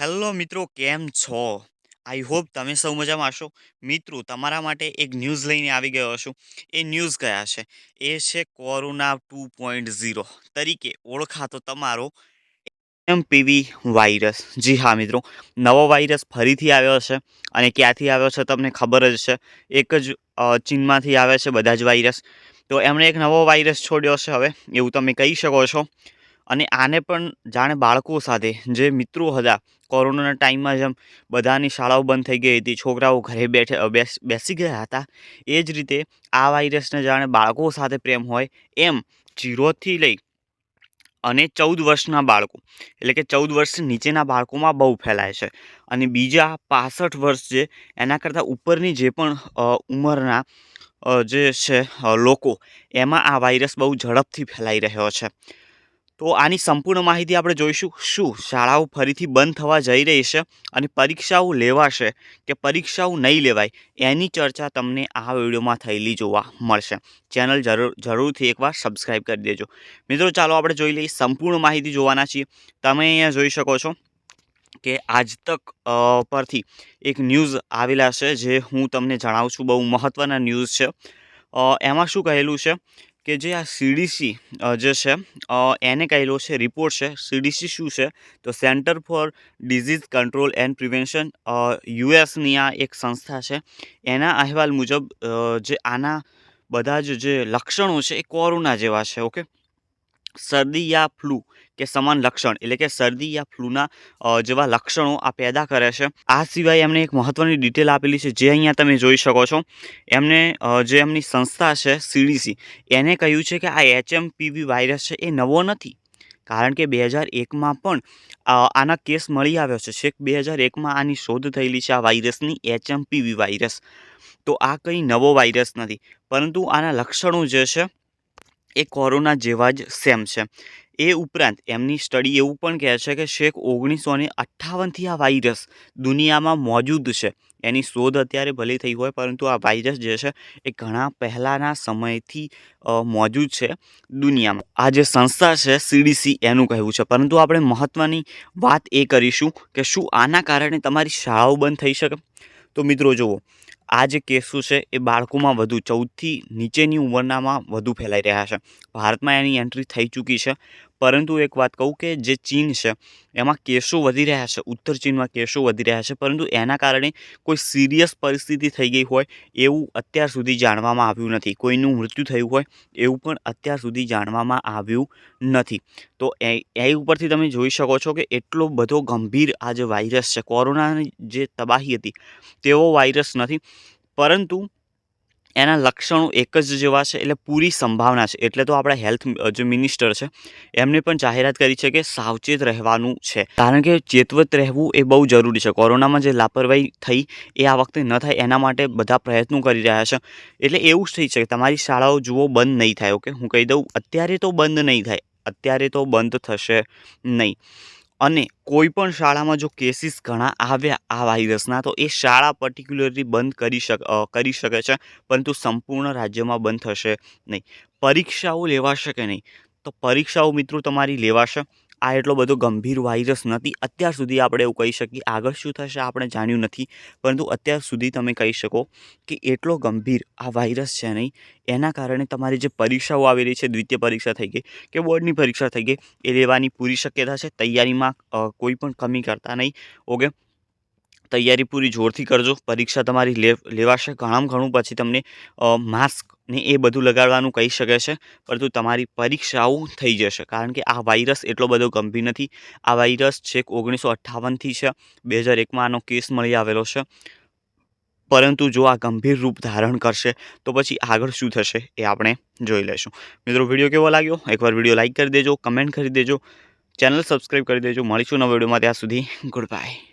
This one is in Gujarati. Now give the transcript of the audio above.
હેલો મિત્રો, કેમ છો? આઈ હોપ તમે સૌ મજામાં હશો. મિત્રો, તમારા માટે એક ન્યૂઝ લઈને આવી ગયો છું. એ ન્યૂઝ કયા છે? એ છે કોરોના ટુ પોઈન્ટ ઝીરો. તરીકે ઓળખાતો તમારો એમપીવી વાયરસ. જી હા મિત્રો, નવો વાયરસ ફરીથી આવ્યો છે અને ક્યાંથી આવ્યો છે તમને ખબર જ છે. એક જ ચીનમાંથી આવે છે બધા જ વાયરસ. તો એમણે એક નવો વાયરસ છોડ્યો છે હવે. એવું તમે કહી શકો છો. અને આને પણ જાણે બાળકો સાથે, જે મિત્રો હતા, કોરોનાના ટાઈમમાં જેમ બધાની શાળાઓ બંધ થઈ ગઈ હતી, છોકરાઓ ઘરે બેઠે બેસ ગયા હતા. એ જ રીતે આ વાયરસને જાણે બાળકો સાથે પ્રેમ હોય એમ જીરોથી લઈ અને ચૌદ વર્ષના બાળકો, એટલે કે ચૌદ વર્ષ નીચેના બાળકોમાં બહુ ફેલાય છે. અને બીજા પાસઠ વર્ષ જે, એના કરતાં ઉપરની જે પણ ઉંમરના જે છે લોકો, એમાં આ વાયરસ બહુ ઝડપથી ફેલાઈ રહ્યો છે. તો આની સંપૂર્ણ માહિતી આપણે જોઈશું. શું શાળાઓ ફરીથી બંધ થવા જઈ રહી છે અને પરીક્ષાઓ લેવાશે કે પરીક્ષાઓ નહીં લેવાય? એની ચર્ચા તમને આ વિડીયોમાં થયેલી જોવા મળશે. ચેનલ જરૂર, જરૂરથી એકવાર સબસ્ક્રાઈબ કરી દેજો. મિત્રો, ચાલો આપણે જોઈ લઈએ સંપૂર્ણ માહિતી જોવાના છીએ. તમે અહીંયા જોઈ શકો છો કે આજ તક પરથી એક ન્યૂઝ આવેલા છે જે હું તમને જણાવું છું. બહુ મહત્ત્વના ન્યૂઝ છે. એમાં શું કહેલું છે કે જે આ સીડીસી જે છે એને કહેલો છે રિપોર્ટ છે, સીડીસી શું છે? તો center for disease control and prevention યુએસની આ એક સંસ્થા છે. એના અહેવાલ મુજબ જે આના બધા જ જે લક્ષણો છે એ કોરોના જેવા છે, ઓકે? શરદી યા ફ્લૂ, કે સમાન લક્ષણ, એટલે કે શરદી યા ફ્લૂના જેવા લક્ષણો આ પેદા કરે છે. આ સિવાય એમને એક મહત્ત્વની ડિટેલ આપેલી છે, જે અહીંયા તમે જોઈ શકો છો. એમને જે એમની સંસ્થા છે સીડીસી એને કહ્યું છે કે આ એચએમપીવી વાયરસ છે, એ નવો નથી. કારણ કે બે હજાર એકમાં પણ આના કેસ મળી આવ્યો છે. છેક બે હજાર એકમાં આની શોધ થયેલી છે આ વાયરસની એચએમપીવી વાયરસ તો આ કંઈ નવો વાયરસ નથી. પરંતુ આના લક્ષણો જે છે એ કોરોના જેવા જ સેમ છે. એ ઉપરાંત એમની સ્ટડી એવું પણ કહે છે કે શેખ ઓગણીસો ને અઠ્ઠાવનથી આ વાયરસ દુનિયામાં મોજૂદ છે. એની શોધ અત્યારે ભલે થઈ હોય પરંતુ આ વાયરસ જે છે એ ઘણા પહેલાંના સમયથી મોજૂદ છે દુનિયામાં. આ જે સંસ્થા છે સીડીસી એનું કહેવું છે. પરંતુ આપણે મહત્ત્વની વાત એ કરીશું કે શું આના કારણે તમારી શાળાઓ બંધ થઈ શકે? તો મિત્રો જુઓ આ જે કેસો છે એ બાળકોમાં વધુ, ચૌદથી નીચેની ઉંમરનામાં વધુ ફેલાઈ રહ્યા છે. ભારતમાં એની એન્ટ્રી થઈ ચૂકી છે. પરંતુ એક વાત કહું કે જે ચીન છે, એમાં કેસો વધી રહ્યા છે, ઉત્તર ચીનમાં કેસો વધી રહ્યા છે. પરંતુ એના કારણે કોઈ સિરિયસ પરિસ્થિતિ થઈ ગઈ હોય એવું અત્યાર સુધી જાણવામાં આવ્યું નથી. કોઈનું મૃત્યુ થયું હોય એવું પણ અત્યાર સુધી જાણવામાં આવ્યું નથી. તો એ એ ઉપરથી તમે જોઈ શકો છો કે એટલો બધો ગંભીર આ જે વાયરસ છે, કોરોનાની જે તબાહી હતી તેવો વાયરસ નથી. પરંતુ એના લક્ષણો એક જ જેવા છે, એટલે પૂરી સંભાવના છે. એટલે તો આપણા હેલ્થ જે મિનિસ્ટર છે, એમને પણ જાહેરાત કરી છે કે સાવચેત રહેવાનું છે. કારણ કે ચેતવત રહેવું એ બહુ જરૂરી છે. કોરોનામાં જે લાપરવાહી થઈ એ આ વખતે ન થાય એના માટે બધા પ્રયત્નો કરી રહ્યા છે. એટલે એવું જ થઈ છે કે તમારી શાળાઓ જુઓ બંધ નહીં થાય, ઓકે? હું કહી દઉં, અત્યારે તો બંધ નહીં થાય. અત્યારે તો બંધ થશે નહીં. અને કોઈ પણ શાળામાં જો કેસીસ ઘણા આવ્યા આ વાયરસના તો એ શાળા પર્ટિક્યુલરલી બંધ કરી શક કરી શકે છે, પરંતુ સંપૂર્ણ રાજ્યમાં બંધ થશે નહીં. પરીક્ષાઓ લેવાશે કે નહીં? તો પરીક્ષાઓ મિત્રો તમારી લેવાશે. આ એટલો બધો ગંભીર વાયરસ નથી. અત્યાર સુધી આપણે એવું કહી શકીએ, આગળ શું થશે આપણે જાણ્યું નથી. પરંતુ અત્યાર સુધી તમે કહી શકો કે એટલો ગંભીર આ વાયરસ છે નહીં. એના કારણે તમારી જે પરીક્ષાઓ આવેલી છે, દ્વિતીય પરીક્ષા થઈ ગઈ કે બોર્ડની પરીક્ષા થઈ ગઈ, એ લેવાની પૂરી શક્યતા છે. તૈયારીમાં કોઈ પણ કમી કરતા નહીં. ઓકે? તૈયારી પૂરી જોરથી કરજો. પરીક્ષા તમારી લેવાશે ઘણામાં ઘણું. પછી તમને માસ્ક ને એ બધું લગાડવાનું કહી શકે છે. પરંતુ તમારી પરીક્ષાઓ થઈ જશે. કારણ કે આ વાયરસ એટલો બધો ગંભીર નથી. આ વાયરસ છેક ઓગણીસો અઠ્ઠાવનથી છે. બે હજાર એકમાં આનો કેસ મળી આવેલો છે. પરંતુ જો આ ગંભીર રૂપ ધારણ કરશે, તો પછી આગળ શું થશે એ આપણે જોઈ લઈશું. મિત્રો, વીડિયો કેવો લાગ્યો? એકવાર વીડિયો લાઇક કરી દેજો, કમેન્ટ કરી દેજો. ચેનલ સબસ્ક્રાઈબ કરી દેજો. મળીશું નવા વિડીયોમાં. ત્યાં સુધી ગુડ બાય.